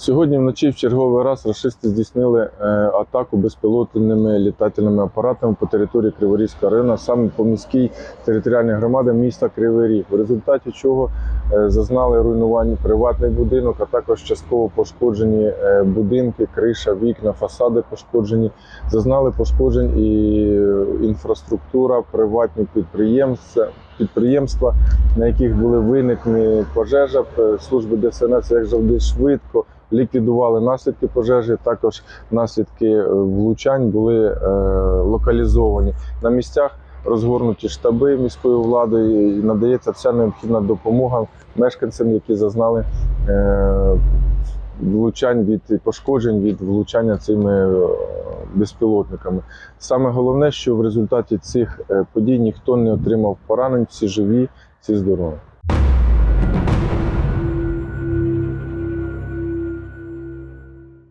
Сьогодні вночі в черговий раз рашисти здійснили е, атаку безпілотними літательними апаратами по території Криворізького району, саме по міській територіальній громаді міста Кривий Ріг, в результаті чого е, зазнали руйнування приватний будинок, а також частково пошкоджені е, будинки, криша, вікна, фасади пошкоджені. Зазнали пошкоджень і інфраструктура, приватні підприємства, підприємства, на яких були виникнені пожежа. Е, Служби ДСНС як завжди швидко ліквідували наслідки пожежі. Також наслідки е, влучань були е, локалізовані на місцях. Розгорнуті штаби міської влади і надається вся необхідна допомога мешканцям, які зазнали влучань від пошкоджень від влучання цими безпілотниками. Саме головне, що в результаті цих е, подій ніхто не отримав поранень, всі живі, всі здорові.